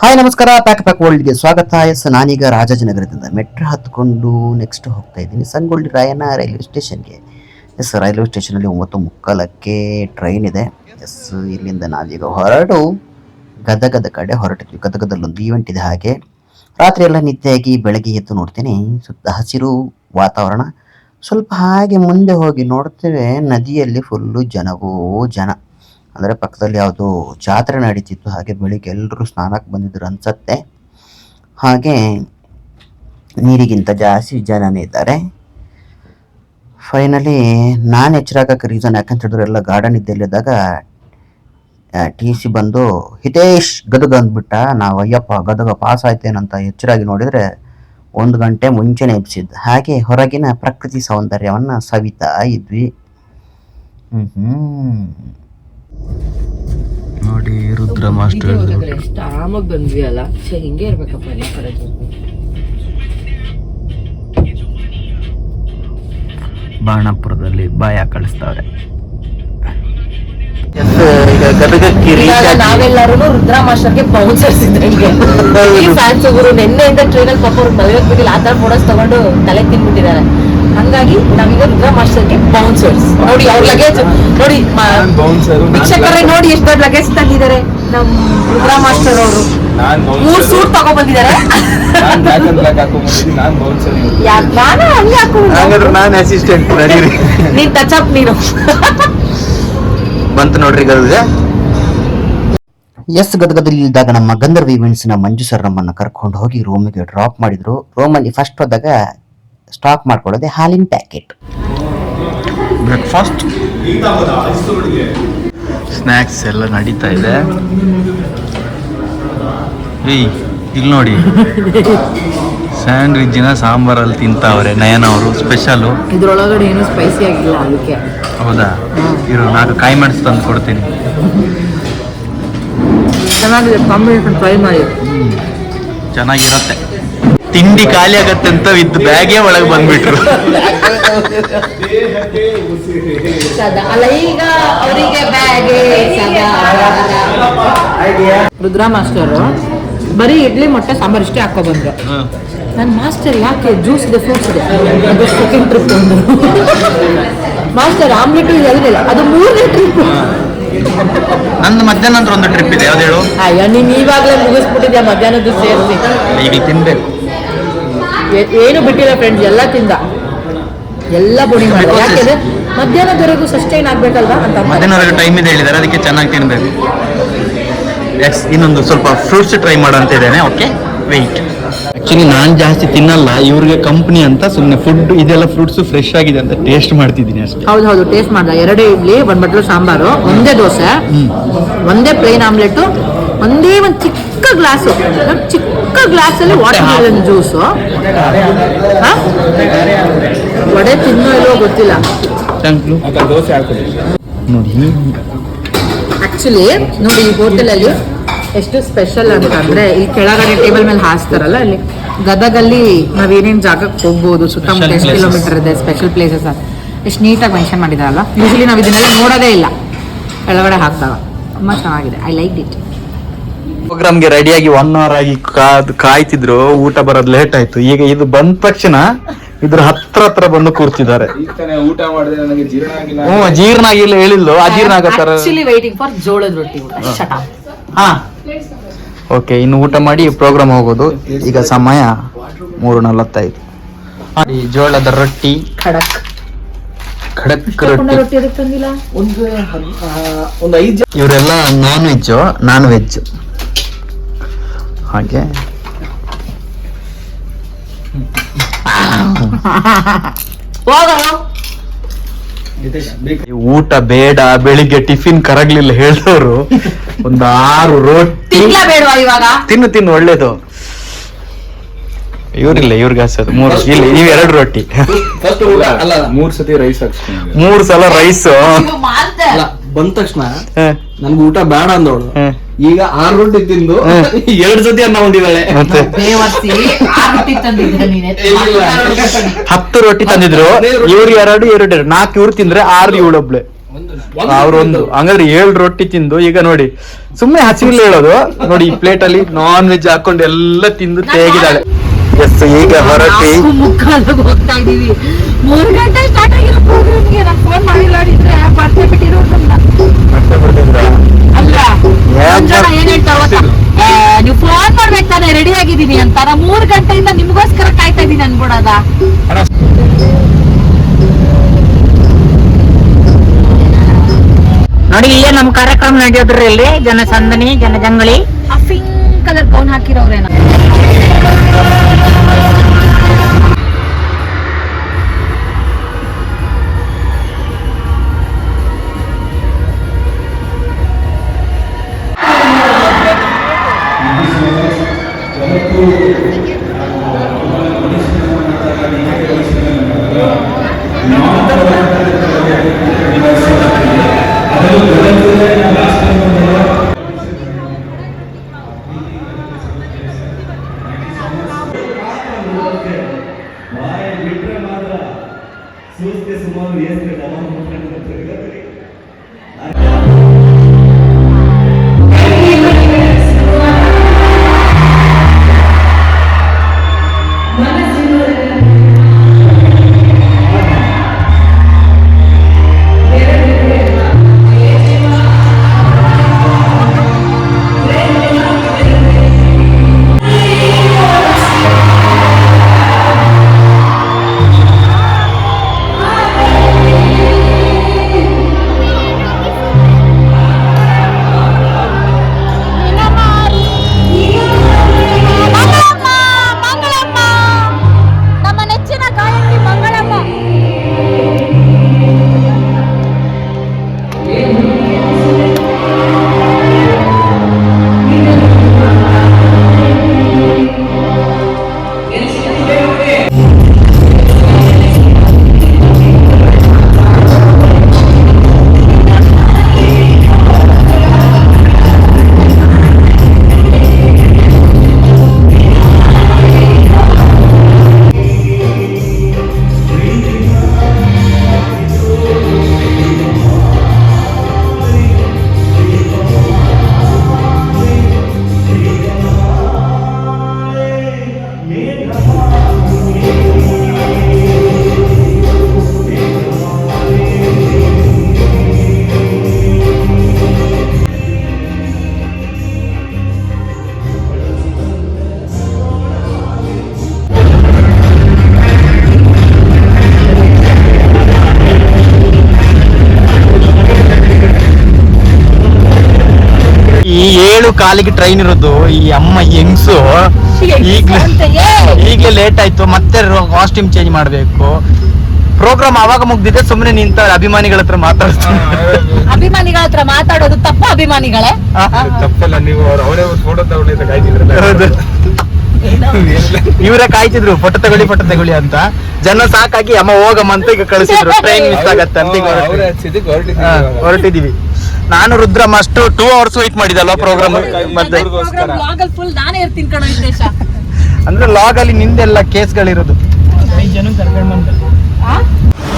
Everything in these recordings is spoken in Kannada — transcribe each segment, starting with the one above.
ಹಾಯ್ ನಮಸ್ಕಾರ. ಪ್ಯಾಕ್ ಪ್ಯಾಕ್ ವರ್ಲ್ಡ್ಗೆ ಸ್ವಾಗತ. ಎಸ್ ನಾನೀಗ ರಾಜಾಜಿನಗರದಿಂದ ಮೆಟ್ರೋ ಹತ್ಕೊಂಡು ನೆಕ್ಸ್ಟ್ ಹೋಗ್ತಾ ಇದ್ದೀನಿ. ಸಂಗೊಳ್ಳಿ ರಾಯಣ್ಣ ರೈಲ್ವೆ ಸ್ಟೇಷನ್ಗೆ ಎಸ್ ರೈಲ್ವೆ ಸ್ಟೇಷನಲ್ಲಿ ಒಂಬತ್ತು ಮುಕ್ಕಾಲಕ್ಕೆ ಟ್ರೈನ್ ಇದೆ. ಎಸ್ ಇಲ್ಲಿಂದ ನಾವೀಗ ಹೊರಡು ಗದಗದ ಕಡೆ ಹೊರಟಿದ್ವಿ. ಗದಗದಲ್ಲೊಂದು ಈವೆಂಟ್ ಇದೆ ಹಾಗೆ. ರಾತ್ರಿ ಎಲ್ಲ ನಿದ್ದೆಯಾಗಿ ಬೆಳಗ್ಗೆ ಎದ್ದು ನೋಡ್ತೀನಿ. ಸುತ್ತ ಹಸಿರು ವಾತಾವರಣ. ಸ್ವಲ್ಪ ಹಾಗೆ ಮುಂದೆ ಹೋಗಿ ನೋಡ್ತೇವೆ. ನದಿಯಲ್ಲಿ ಫುಲ್ಲು ಜನವೋ ಜನ. ಅಂದರೆ ಪಕ್ಕದಲ್ಲಿ ಯಾವುದೋ ಜಾತ್ರೆ ನಡೀತಿತ್ತು, ಹಾಗೆ ಬೆಳಿಗ್ಗೆ ಎಲ್ಲರೂ ಸ್ನಾನಕ್ಕೆ ಬಂದಿದ್ರು ಅನ್ಸತ್ತೆ. ಹಾಗೆ ನೀರಿಗಿಂತ ಜಾಸ್ತಿ ಜನನೇ ಇದ್ದಾರೆ. ಫೈನಲಿ ನಾನು ಎಚ್ಚರಾಗಕ್ಕೆ ರೀಸನ್ ಯಾಕಂತ ಹೇಳಿದ್ರೆ ಎಲ್ಲ ಗಾರ್ಡನ್ ಇದ್ದಲ್ಲಿದ್ದಾಗ ಟಿ ಸಿ ಬಂದು, ಹಿತೇಶ್, ಗದಗ ಅಂದ್ಬಿಟ್ಟ, ನಾವು ಅಯ್ಯಪ್ಪ ಗದಗ ಪಾಸ್ ಆಯ್ತೇನಂತ ಎಚ್ಚರಾಗಿ ನೋಡಿದರೆ ಒಂದು ಗಂಟೆ ಮುಂಚೆನೇ ಎಬ್ಸಿದ್ದು ಹಾಗೆ ಹೊರಗಿನ ಪ್ರಕೃತಿ ಸೌಂದರ್ಯವನ್ನು ಸವಿತಾ ಇದ್ವಿ. ಹ್ಞೂ ನೋಡಿ ರುದ್ರ ಮಾಸ್ಟರ್ ಎಷ್ಟು ಆರಾಮಾಗಿ ಬಂದ್ವಿ ಅಲ್ಲ? ಸೊ ಹಿಂಗೆ ಇರ್ಬೇಕಪ್ಪ ಎಲ್ಲ ಕಡೆ ಬಾಣಪುರದಲ್ಲಿ ಬಾಯ ಕಳಿಸ್ತಾವ್ರೆ. ನಾವೆಲ್ಲರೂ ರುದ್ರಾ ಮಾಸ್ಟರ್ಗೆ ಬೌನ್ಸರ್ಸ್ ಇದ್ದಂಗೆ ಈ ಫ್ಯಾನ್ಸ್ ಗುರು ನಿನ್ನೆಯಿಂದ ಟ್ರೈನಲ್ಲಿ ಪಾಪ ಅವ್ರು ಮದುವೆ ಬಿಟ್ಟಿಲ್ಲ ಆ ಥರ ಫೋಟೋಸ್ ತಗೊಂಡು ತಲೆ ತಿನ್ಬಿಟ್ಟಿದ್ದಾರೆ. ಹಂಗಾಗಿ ನಾವೀಗ ರುದ್ರ ಮಾಸ್ಟರ್ಗೆ ಬೌನ್ಸರ್ಸ್ ನೋಡಿ ಅವ್ರ ಲಗೇಜ್ ನೋಡಿ ವೀಕ್ಷಕರೇ ನೋಡಿ ಎಷ್ಟು ದೊಡ್ಡ ಲಗೇಜ್ ತಂದಿದ್ದಾರೆ ನಮ್ ರುದ್ರ ಮಾಸ್ಟರ್ ಅವರು. ಮೂರ್ ಸೂಟ್ ತಗೊಂಡ್ಬಂದಿದ್ದಾರೆ ಬಂದಿದ್ದಾರೆ ನಾನು ಹಂಗೆ ಹಾಕೊಂಡು ನಾನು ಅಸಿಸ್ಟೆಂಟ್ ನೀನ್ ಟಚ್ ಅಪ್ ನೀನು. ಬಂತು ನೋಡ್ರಿ ಎಸ್ ಗದಗದಲ್ಲಿ ಇದ್ದಾಗ ನಮ್ಮ ಗಂಧರ್ವ ಇವೆಂಟ್ಸ್ನ ಮಂಜು ಸರ್ ನಮ್ಮನ್ನು ಕರ್ಕೊಂಡು ಹೋಗಿ ರೂಮಿಗೆ ಡ್ರಾಪ್ ಮಾಡಿದ್ರು. ರೂಮಲ್ಲಿ ಫಸ್ಟ್ ಹೋದಾಗ ಸ್ಟಾಕ್ ಮಾಡ್ಕೊಳ್ಳೋದೆ ಹಾಲಿನ ಪ್ಯಾಕೆಟ್ ಬ್ರೇಕ್ಫಾಸ್ಟ್ ಸ್ನ್ಯಾಕ್ಸ್ ಎಲ್ಲ ನಡೀತಾ ಇದೆ. ಏಯ್ ಇಲ್ಲಿ ನೋಡಿ. ಸ್ಯಾಂಡ್ವಿಚ್ನ ಸಾಂಬಾರಲ್ಲಿ ತಿಂತಾವ್ರೆ ನಯನ ಅವರು ಸ್ಪೆಷಲು ಇದ್ರೊಳಗಡೆ ಏನು ಸ್ಪೈಸಿ ಆಗಿಲ್ಲ ಅದಕ್ಕೆ. ಹೌದಾ? ಇರು ನಾನು ಕಾಯಿ ಮೆಣಸು ತಂದು ಕೊಡ್ತೀನಿ. ಚೆನ್ನಾಗಿದೆ ಕಾಂಬಿನೇಷನ್ ಟ್ರೈ ಮಾಡಿ. ಚೆನ್ನಾಗಿರತ್ತೆ. ತಿಂಡಿ ಖಾಲಿ ಆಗತ್ತೆ ಅಂತ ವಿತ್ ಬ್ಯಾಗೇ ಒಳಗೆ ಬಂದ್ಬಿಟ್ರು. ಅಲ್ಲ ಈಗ ಅವರಿಗೆ ರುದ್ರಾ ಮಾಸ್ಟರ್ ಬರೀ ಇಡ್ಲಿ ಮೊಟ್ಟೆ ಸಾಂಬಾರ್ ಇಷ್ಟೇ ಹಾಕೋ ಬಂದ್ರು ನನ್ನ ಮಾಸ್ಟರ್ ಯಾಕೆ ಜ್ಯೂಸ್ ಇದೆ ಫ್ರೂಟ್ಸ್ ಇದೆ? ಅದು ಸೆಕೆಂಡ್ ಟ್ರಿಪ್ ಅಂದ್ರು ಮಾಸ್ಟರ್ ಆಮ್ಲೆಟ್ ಹೇಳಿಲ್ಲ ಅದು ಮೂರನೇ ಟ್ರಿಪ್ ನಂದು ಮಧ್ಯಾಹ್ನ ಒಂದು ಟ್ರಿಪ್ ಇದೆ ಯಾವ್ದು ಹೇಳು? ಅಯ್ಯ ನೀನ್ ಇವಾಗಲೇ ಮುಗಿಸ್ಬಿಟ್ಟಿದ್ಯಾ ಮಧ್ಯಾಹ್ನದ್ದು ಸೇರಿಸಿ. ಈಗ ತಿನ್ಬೇಕು. ಏನು ಬಿಟ್ಟಿಲ್ಲ ಫ್ರೆಂಡ್ಸ್ ಎಲ್ಲ ತಿಂದ. ಎಲ್ಲ ಪುಡಿ ಮಾಡಿದ. ಯಾಕೆಂದ್ರೆ ಮಧ್ಯಾಹ್ನದವರೆಗೂ ಸಸ್ಟೈನ್ ಆಗ್ಬೇಕಲ್ವಾ ಅಂತ ಮಧ್ಯಾಹ್ನವರೆಗೂ ಟೈಮ್ ಇದೆ ಹೇಳಿದ್ದಾರೆ ಅದಕ್ಕೆ ಚೆನ್ನಾಗಿ ತಿನ್ಬೇಕು. ಎಕ್ಸ್ ಇನ್ನೊಂದು ಸ್ವಲ್ಪ ಫ್ರೂಟ್ಸ್ ಟ್ರೈ ಮಾಡೋ ಅಂತ ಇದ್ದೇನೆ ಓಕೆ ವೆಯ್ಟ್ ಆಕ್ಚುಲಿ ನಾನು ಜಾಸ್ತಿ ತಿನ್ನಲ್ಲ ಇವ್ರಿಗೆ ಕಂಪ್ನಿ ಅಂತ ಸುಮ್ಮನೆ ಫುಡ್ ಇದೆಲ್ಲ ಫ್ರೂಟ್ಸ್ ಫ್ರೆಶ್ ಆಗಿದೆ ಅಂತ ಟೇಸ್ಟ್ ಮಾಡ್ತಿದ್ದೀನಿ ಅಷ್ಟೇ. ಹೌದು ಹೌದು ಟೇಸ್ಟ್ ಮಾಡ್ದ. ಎರಡೇ ಇಡ್ಲಿ ಒಂದು ಬಟ್ಲು ಸಾಂಬಾರು ಒಂದೇ ದೋಸೆ ಒಂದೇ ಪ್ಲೇನ್ ಆಮ್ಲೆಟ್ ಒಂದೇ ಒಂದು ಚಿಕ್ಕ ಗ್ಲಾಸು ಚಿಕ್ಕ ಗ್ಲಾಸಲ್ಲಿ ವಾಟರ್ ಮೆಲನ್ ಜ್ಯೂಸು ವಡೆ ತಿನ್ನೋ ಇಲ್ವೋ ಗೊತ್ತಿಲ್ಲ. ನೋಡಿ ಆಕ್ಚುಲಿ ನೋಡಿ ಈ ಹೋಟೆಲಲ್ಲಿ ಎಷ್ಟು ಸ್ಪೆಷಲ್ ಅಂತಂದ್ರೆ ಈ ಕೆಳಗಡೆ ಟೇಬಲ್ ಮೇಲೆ ಹಾಸ್ತಾರಲ್ಲ ಅಲ್ಲಿ ಗದಗಲ್ಲಿ ನಾವ್ ಏನೇನ್ ಜಾಗಕ್ಕೆ ಹೋಗ್ಬೋದು ಸುತ್ತಮುತ್ತ ಎಷ್ಟು ಕಿಲೋಮೀಟರ್ ಇದೆ ಸ್ಪೆಷಲ್ ಪ್ಲೇಸಸ್ ಎಷ್ಟು ನೀಟಾಗಿ ಮೆನ್ಷನ್ ಮಾಡಿದಾರಲ್ಲ ಯೂಶಲಿ ನಾವು ಇದನ್ನೆಲ್ಲ ನೋಡೋದೇ ಇಲ್ಲ. ಕೆಳಗಡೆ ಹಾಕ್ತಾವ ತುಂಬಾ ಚೆನ್ನಾಗಿದೆ. ಐ ಲೈಕ್ ಇಟ್ ಪ್ರೋಗ್ರಾಮ್ಗೆ ರೆಡಿಯಾಗಿ ಒನ್ ಅವರ್ ಆಗಿ ಕಾದ್ ಕಾಯ್ತಿದ್ರು ಊಟ ಬರೋದ್ ಲೇಟ್ ಆಯ್ತು. ಈಗ ಇದು ಬಂದ ತಕ್ಷಣ ಇದ್ರ ಹತ್ರ ಹತ್ರ ಬಂದು ಕೂರ್ತಿದ್ದಾರೆ. ಊಟ ಮಾಡಿದ್ರೆ ನನಗೆ ಜೀರ್ಣ ಆಗಿಲ್ಲ ಹ್ಞೂ ಜೀರ್ಣ ಆಗಿಲ್ಲ ಹೇಳಿಲ್ಲ. ಅಜೀರ್ಣ ಆಗತ್ತಾರ ಆಕ್ಚುಲಿ ವೈಟಿಂಗ್ ಫಾರ್ ಜೋಳದ ರೊಟ್ಟಿ ಊಟ. ಶಟ ಹಾ. ಓಕೆ ಇನ್ನು ಊಟ ಮಾಡಿ ಪ್ರೋಗ್ರಾಮ್ ಹೋಗೋದು. ಈಗ ಸಮಯ ಮೂರು ನಲವತ್ತೈದು ಈ ಜೋಳದ ರೊಟ್ಟಿ. ಖಡಕ್. ಖಡಕ್ ರೊಟ್ಟಿ. ರೊಟ್ಟಿ ಅದಕ್ಕೆ ತಂದಿಲ್ಲ? ಒಂದು ಐದು ಇವರೆಲ್ಲ ನಾನ್ ವೆಜ್ ನಾನ್ ವೆಜ್ ಹಾಗೆ. ಊಟ ಬೇಡ ಬೆಳಿಗ್ಗೆ ಟಿಫಿನ್ ಕರಗ್ಲಿಲ್ಲ ಹೇಳಿದವರು. ಒಂದು ಆರು ರೊಟ್ಟಿ. ತಿನ್ನು ತಿನ್ನು ಒಳ್ಳೇದು. ಇವ್ರಿಲ್ಲ ಇವ್ರಿಗೆ ಹಾಸೋದು. ಮೂರು ಇಲ್ಲಿ ನೀವು ಎರಡು ರೊಟ್ಟಿ. ಫಸ್ಟ್ ಊಟ ಅಲ್ಲ ಮೂರ್ ಸತಿ ರೈಸ್ ಹಾಕ್ಸ್ ಮೂರು ಸಲ ರೈಸ್ ಅಲ್ಲ ಬಂದ ತಕ್ಷಣ ನನ್ಗೆ ಊಟ ಬೇಡ ಅಂದವಳು. ಈಗ ಆರ್ ರೊಟ್ಟಿ ತಿಂದು ಎರಡು ಜೊತೆ ಅನ್ನ ರೊಟ್ಟಿ ಹತ್ತು ರೊಟ್ಟಿ ತಂದಿದ್ರು. ಇವ್ರು ಎರಡು ಎರಡು ಎರಡು. ನಾಲ್ಕು ಇವ್ರು ತಿಂದ್ರೆ ಆರು ಇವಳೊಬ್ಳೆ. ಒಂದು ಅವ್ರೊಂದು ಹಂಗಾದ್ರೆ ಏಳು ರೊಟ್ಟಿ ತಿಂದು ಈಗ ನೋಡಿ ಸುಮ್ಮನೆ ಹಸಿವಿಲ್ಲ ಹೇಳೋದು. ನೋಡಿ ಈ ಪ್ಲೇಟ್ ಅಲ್ಲಿ ನಾನ್ ವೆಜ್ ಹಾಕೊಂಡು ಎಲ್ಲ ತಿಂದು ತೇಗಿದಾಳೆ. ಎಸ್ ಈಗ ಹೊರಟಿ ಮೂರ್ ಗಂಟೆ ಸ್ಟಾರ್ಟ್ ಆಗಿರೋ ಪ್ರೋಗ್ರಾಮ್ಗೆ ನಾನು ಫೋನ್ ಮಾಡಿಲ್ಲ ಇದ್ರೆ ಬರ್ತೆ ಬಿಟ್ಟಿರೋದು ಅಲ್ಲ. ಜನ ಏನ್ ಹೇಳ್ತಾರ ನೀವು ಫೋನ್ ಮಾಡ್ಬೇಕು ತಾನೆ ರೆಡಿ ಆಗಿದೀನಿ ಅಂತಾರ ಮೂರ್ ಗಂಟೆಯಿಂದ ನಿಮ್ಗೋಸ್ಕರ ಕಾಯ್ತಾ ಇದ್ದೀನಿ ಅನ್ಬಿಡೋದ? ನೋಡಿ ಇಲ್ಲೇ ನಮ್ ಕಾರ್ಯಕ್ರಮ ನಡೆಯೋದ್ರಿ ಇಲ್ಲಿ ಜನಸಂದಣಿ ಜನಜಂಗಳಿ. ಆ ಪಿಂಕ್ ಕಲರ್ ಕೌನ್ ಹಾಕಿರೋರೇನ? Спасибо. ಏಳು ಕಾಲಿಗೆ ಟ್ರೈನ್ ಇರೋದು ಈ ಅಮ್ಮ ಹೆಂಗ್ಸು? ಈಗ್ಲೇ ಈಗಲೇ ಲೇಟ್ ಆಯ್ತು ಮತ್ತೆ ಕಾಸ್ಟ್ಯೂಮ್ ಚೇಂಜ್ ಮಾಡ್ಬೇಕು. ಪ್ರೋಗ್ರಾಮ್ ಅವಾಗ ಮುಗ್ದಿದೆ ಸುಮ್ಮನೆ ನಿಂತ ಅಭಿಮಾನಿಗಳ ಹತ್ರ ಮಾತಾಡ್ತೀನಿ ಅಭಿಮಾನಿಗಳ ಹತ್ರ ಮಾತಾಡೋದು ತಪ್ಪ ಅಭಿಮಾನಿಗಳೇ? ತಪ್ಪಲ್ಲ ನೀವು ಅವರೇ ಫೋಟೋ ತಗೊಂಡಿದ್ದ ಕಾಯ್ತಿದ್ರಲ್ಲ? ಹೌದು. ಇವರೇ ಕಾಯ್ತಿದ್ರು ಫೋಟೋ ತಗೊಳ್ಳಿ ಫೋಟೋ ತಗೊಳ್ಳಿ ಅಂತ. ಜನ ಸಾಕಾಗಿ ಅಮ್ಮ ಹೋಗಮ್ಮ ಅಂತ ಈಗ ಕಳಿಸಿದ್ರು. ಟ್ರೈನ್ ಮಿಸ್ ಆಗತ್ತೆ ಅಂತ ಹೊರಟಿದ್ವಿ. ನಾನು ರುದ್ರಮ್ಮ ಅಷ್ಟು ಟೂ ಅವರ್ಸ್ ವೇಟ್ ಮಾಡಿದಲ್ವಾ ಪ್ರೋಗ್ರಾಮ್ ಮತ್ತೆ? ಫುಲ್ ನಾನೇ ಇರ್ತೀನಿ ಕಣ ಅಂದ್ರೆ ಲಾಗ್ ಅಲ್ಲಿ ನಿಂದೆಲ್ಲ ಕೇಸ್ಗಳಿರೋದು.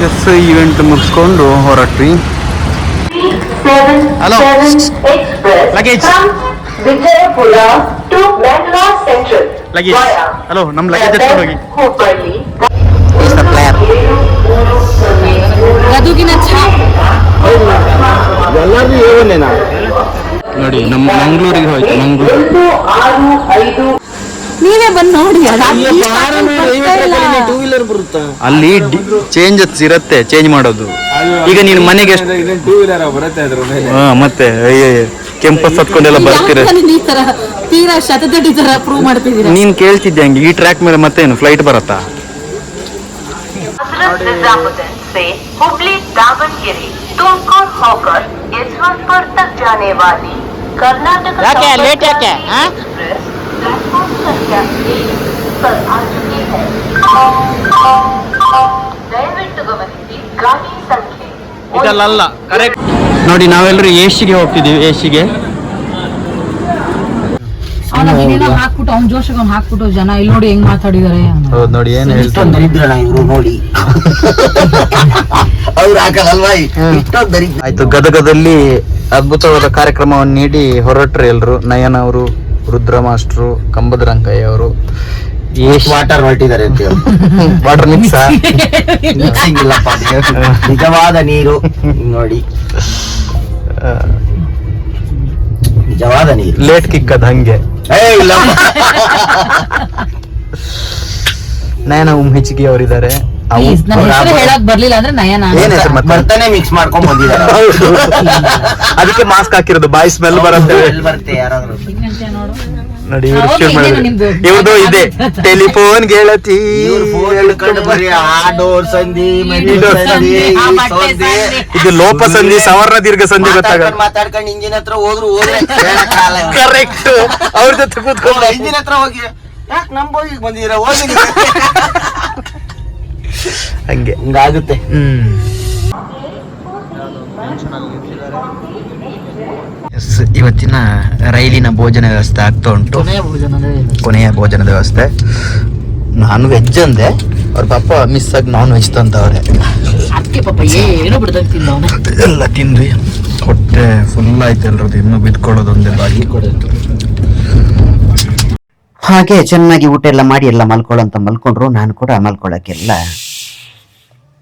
ಎಸ್ ಇವೆಂಟ್ ಮುಗಿಸ್ಕೊಂಡು ಹೊರಟ್ವಿ. Hello luggage Vijayapura to Bengaluru central luggage hello ನಮ್ ಲಗೇಜ್ ಎತ್ಕೊಂಡು ಹೋಗಿ. ಗದುಗಿನ ಚಾ ನೋಡಿ. ನಮ್ಮ ಮಂಗಳೂರಿಗೆ ಹೋಯ್ತು ಮಂಗಳೂರು. ನೀವೇ ಬಂದು ನೋಡಿ ಅಲ್ಲಿ ಚೇಂಜಸ್ ಇರುತ್ತೆ ಚೇಂಜ್ ಮಾಡೋದು. ಈಗ ನೀನು ಮನೆಗೆ ಮತ್ತೆ ಕೆಂಪಸ್ ಹತ್ಕೊಂಡೆಲ್ಲ ಬರ್ತೀರ? ನೀನ್ ಕೇಳ್ತಿದ್ದೆ ಹಂಗೆ ಈ ಟ್ರ್ಯಾಕ್ ಮೇಲೆ ಮತ್ತೆ ಏನು ಫ್ಲೈಟ್ ಬರತ್ತಾ से हुबली दावनगिरी तुमकुर होकर यशवंतपुर तक जाने वाली कर्नाटक ಯಾಕೆ? late ಯಾಕೆ? ಆ? एक्सप्रेस प्लेटफॉर्म संख्या एक पर आ चुकी है ದಯವಿಟ್ಟು ಗಮನಿಸಿ ಗಾಡಿ ಸಂಖ್ಯೆ ಇದಲ್ಲ ಕರೆಕ್ಟ್ ನೋಡಿ ನಾವೆಲ್ಲರೂ ಏಷಿಗೆ ಹೋಗ್ತಿದೀವಿ ಏಷಿಗೆ ಅವನ ಏನೇನೋ ಹಾಕ್ಬಿಟ್ಟು ಅವ್ನ ಜೋಶಕ್ಕೆ ಅವ್ನು ಹಾಕ್ಬಿಟ್ಟು ಜನ ಇಲ್ಲಿ ನೋಡಿ ಹೆಂಗ್ ಮಾತಾಡಿದಾರೆ ಹೌದು ನೋಡಿ ಏನ್ ಇಷ್ಟೊಂದು ದರಿದ್ರಣ ಇವರು ನೋಡಿ. ಅವ್ರು ಹಾಕಲ್ವಾ ಇಷ್ಟೊಂದು ದರಿದ್ರ. ಆಯ್ತು ಗದಗದಲ್ಲಿ ಅದ್ಭುತವಾದ ಕಾರ್ಯಕ್ರಮವನ್ನು ನೀಡಿ ಹೊರಟ್ರಿ ಎಲ್ರು. ನಯನ ಅವರು ರುದ್ರ ಮಾಸ್ಟ್ರು ಕಂಬದ ರಂಗಯ್ಯ ಅವರು. ವಾಟರ್ ಹೊರಟಿದ್ದಾರೆ ಅಂತ ಹೇಳಿ. ವಾಟರ್ ಮಿಕ್ಸ್ ಮಿಕ್ಸಿಂಗ್ ಇಲ್ಲಪ್ಪ ನಿಜವಾದ ನೀರು. ನೋಡಿ. ನಿಜವಾದ ನೀರು. ಲೇಟ್ ಕಿಕ್ ಅದ್ ಹಂಗೆ. ಏ ಇಲ್ಲ. ನಯನ ಉಮ್ ಹೆಚ್ಚಿಗೆ ಅವರಿದ್ದಾರೆ. ನನ್ನ ಹೆಸರು ಹೇಳಕ್ ಬರ್ಲಿಲ್ಲ ಅಂದ್ರೆ ನಯನ ಏನ್ ಹೆಸರು ಮತ್ತೆ? ಬರ್ತಾನೆ ಮಿಕ್ಸ್ ಮಾಡ್ಕೊಂಡ್ ಬಂದಿದ್ದಾರೆ. ಅದಕ್ಕೆ ಮಾಸ್ಕ್ ಹಾಕಿರೋದು. ಬಾಯಿ ಸ್ಮೆಲ್ ಬರುತ್ತೆ. ಎಲ್ಲಿ ಬರುತ್ತೆ ಯಾರಾದ್ರೂ. ನೋಡಿ. ಇವ್ರು ಹೌದು, ಶುರು ಮಾಡಿದ್ರು ಇವ್ರದ್ದು ಇದೆ ಟೆಲಿಫೋನ್ ಗೆಳತಿ. ಇವ್ರು. ಇದು ಲೋಪ ಸಂಧಿ ಸವರ್ಣ ದೀರ್ಘ ಸಂಧಿ ಗೊತ್ತಾಗ ಮಾತಾಡ್ಕೊಂಡು ಮಾತಾಡ್ಕೊಂಡು ಇಂಜಿನ್ ಹತ್ರ ಹೋದ್ರು. ಕರೆಕ್ಟ್ ಅವ್ರ ಜೊತೆ ಕೂತ್ಕೊಂಡು ಇಂಜಿನ್ ಹತ್ರ ಹೋಗಿ ಯಾಕೆ ನಮ್ ಹೋಗಿ ಬಂದಿದ್ದೀರಾ? ಹೋಗಿ. ಹಂಗೆ. ಹಿಂಗಾಗುತ್ತೆ. ಹ್ಮ್ ಎಸ್, ಇವತ್ತಿನ ರೈಲಿನ ಭೋಜನ ವ್ಯವಸ್ಥೆ ಆಗ್ತಾ ಉಂಟು. ಕೊನೆಯ ಭೋಜನದ ವ್ಯವಸ್ಥೆ. ನಾನ್ ವೆಜ್ ಅಂದೆ. ಅವ್ರ ಪಾಪ ಮಿಸ್ ಆಗಿ ನಾನ್ ವೆಜ್ ತಂತವ್ರೆ ಎಲ್ಲ ತಿಂದ್ವಿ. ಹೊಟ್ಟೆ ಫುಲ್ ಆಯ್ತು ಎಲ್ರದ್ದು. ಇನ್ನು ಬಿದ್ಕೊಳ್ಳೋದು ಒಂದೇ ಬಾಗಿ ಹಾಗೆ ಚೆನ್ನಾಗಿ ಊಟ ಎಲ್ಲ ಮಾಡಿ ಎಲ್ಲ ಮಲ್ಕೊಳ್ಳೋ ಅಂತ ಮಲ್ಕೊಂಡ್ರು. ನಾನು ಕೂಡ ಮಲ್ಕೊಳ್ಳೋಕ್ಕೆಲ್ಲ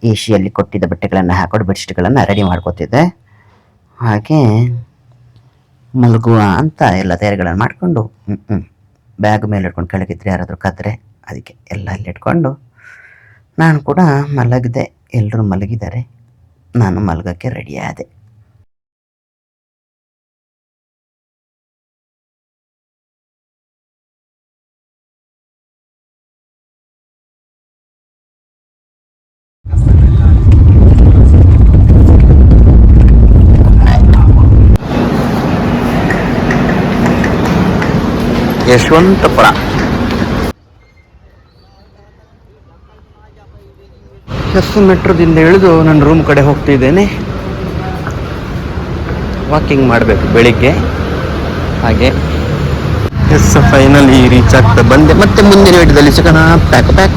ಏಷಿಯಲ್ಲಿ ಕೊಟ್ಟಿದ್ದ ಬಟ್ಟೆಗಳನ್ನು ಹಾಕೊಂಡು ಬೆಡ್ಶೀಟ್ಗಳನ್ನು ರೆಡಿ ಮಾಡ್ಕೋತಿದ್ದೆ. ಹಾಗೆ ಮಲಗುವ ಅಂತ ಎಲ್ಲ ತಯಾರಿಗಳನ್ನು ಮಾಡಿಕೊಂಡು ಬ್ಯಾಗ್ ಮೇಲೆ ಇಟ್ಕೊಂಡು ಕೆಳಗಿದ್ರೆ ಯಾರಾದರೂ ಕದ್ರೆ, ಅದಕ್ಕೆ ಎಲ್ಲ ಅಲ್ಲಿ ಇಟ್ಕೊಂಡು ನಾನು ಕೂಡ ಮಲಗಿದೆ ಎಲ್ಲರೂ ಮಲಗಿದ್ದಾರೆ, ನಾನು ಮಲಗೋಕ್ಕೆ ರೆಡಿಯಾದೆ ಯಶವಂತಪುರ. ಎಸ್ ಮೆಟ್ರೋದಿಂದ ಇಳಿದು ನನ್ನ ರೂಮ್ ಕಡೆ ಹೋಗ್ತಿದ್ದೇನೆ ವಾಕಿಂಗ್ ಮಾಡಬೇಕು ಬೆಳಿಗ್ಗೆ. ಹಾಗೆ. ಎಸ್ ಫೈನಲಿ ರೀಚ್ ಆಗ್ತಾ ಬಂದೆ. ಮತ್ತೆ ಮುಂದಿನ ವಿಡಿಯೋದಲ್ಲಿ ಸಿಗೋಣ. Pack pack